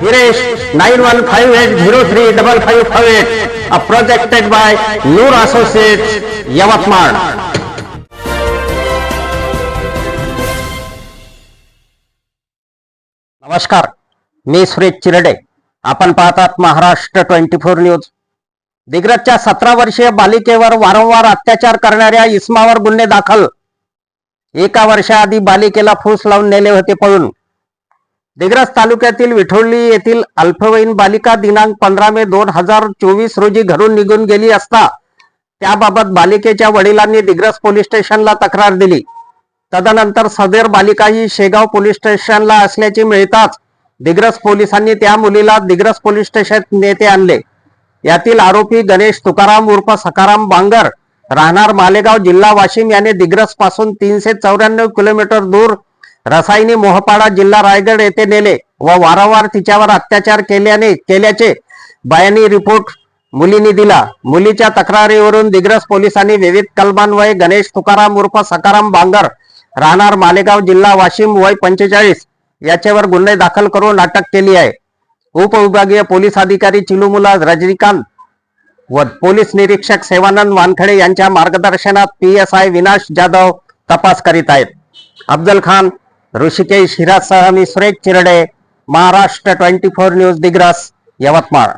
Hiresh nine one five eight zero three double five eight projected by Noor Yavatmal नमस्कार मी सुरेश चिरडे. आपण पाहतात Maharashtra twenty four news. दिग्रजच्या सतरा वर्षीय बालिकेवर वारंवार अत्याचार करणाऱ्या इस्मावर गुन्हे दाखल. एका वर्षाआधी बालिकेला फूस लावून नेले होते पळून. दिग्रज तालुक्यातील विठोळी येथील अल्पवयीन बालिका दिनांक पंधरा मे दोन हजार चोवीस रोजी घरून निघून गेली असता त्याबाबत बालिकेच्या वडिलांनी दिग्रज पोलीस स्टेशनला तक्रार दिली. तदनंतर सदर बालिका ही शेगाव पोलीस स्टेशनला असल्याची मिळताच दिग्रस पोलिसांनी त्या मुलीला दिग्रस पोलीस स्टेशन नेते आणले. यातील आरोपी गणेश तुकाराम उर्फ सकाराम बांगर राहणार मालेगाव जिल्हा वाशिम याने दिग्रसपासून तीनशे चौऱ्याण्णव किलोमीटर दूर रसायनी मोहपाडा जिल्हा रायगड येथे नेले व वारंवार तिच्यावर अत्याचार केल्याने केल्याचे बयानी रिपोर्ट मुलीने दिला. मुलीच्या तक्रारीवरून दिग्रस पोलिसांनी विविध कलमान्वये गणेश तुकाराम उर्फ सकाराम बांगर राहणार मालेगाव जिल्हा वाशिम वय पंचेचाळीस याच्यावर गुन्हे दाखल करून अटक केली आहे. उपविभागीय पोलीस अधिकारी चिलुमुला रजनीकांत व पोलीस निरीक्षक सेवानंद वानखडे यांच्या मार्गदर्शनात पी एस आय विनाश जाधव तपास करीत आहेत. अफजल खान ऋषिकेश हिरासह मी Suresh Chirde Maharashtra twenty four news Digras Yavatmal.